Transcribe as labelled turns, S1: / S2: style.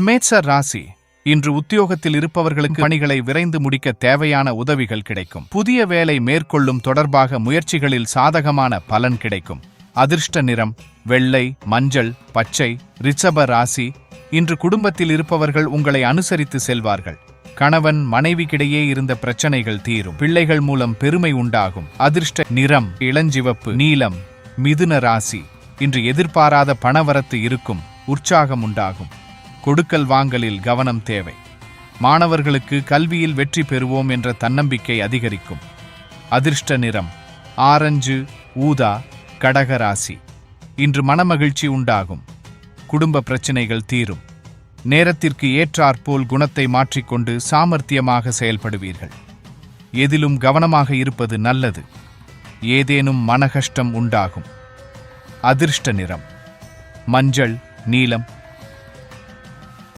S1: Mature ராசி. இன்று உத்தியோகத்தில் இருப்பவர்களுக்கு பணிகளை விரைந்து முடிக்க தேவையான உதவிகள் கிடைக்கும். புதிய வேலை மேற்கொள்ளும் தொடர்பாக முயற்சிகளில் சாதகமான பலன் கிடைக்கும். அதிர்ஷ்ட நிறம் வெள்ளை மஞ்சள் பச்சை ரிஷப ராசி. இன்று குடும்பத்தில் இருப்பவர்கள் உங்களை அனுசரித்து செல்வார்கள். கணவன் மனைவிக்கிடையே இருந்த பிரச்சனைகள் தீரும். பிள்ளைகள் மூலம் பெருமை உண்டாகும். அதிர்ஷ்ட நிறம் இளஞ்சிவப்பு நீலம் மிதுன ராசி. இன்று எதிர்பாராத பணவரத்து இருக்கும். உற்சாகம் உண்டாகும். கொடுக்கல் வாங்கலில் கவனம் தேவை. மாணவர்களுக்கு கல்வியில் வெற்றி பெறுவோம் என்ற தன்னம்பிக்கை அதிகரிக்கும். அதிர்ஷ்ட நிறம் ஆரஞ்சு ஊதா கடகராசி. இன்று மனமகிழ்ச்சி உண்டாகும். குடும்ப பிரச்சினைகள் தீரும். நேரத்திற்கு ஏற்றாற்போல் குணத்தை மாற்றிக்கொண்டு சாமர்த்தியமாக செயல்படுவீர்கள். எதிலும் கவனமாக இருப்பது நல்லது. ஏதேனும் மனகஷ்டம் உண்டாகும். அதிர்ஷ்ட நிறம் மஞ்சள் நீலம்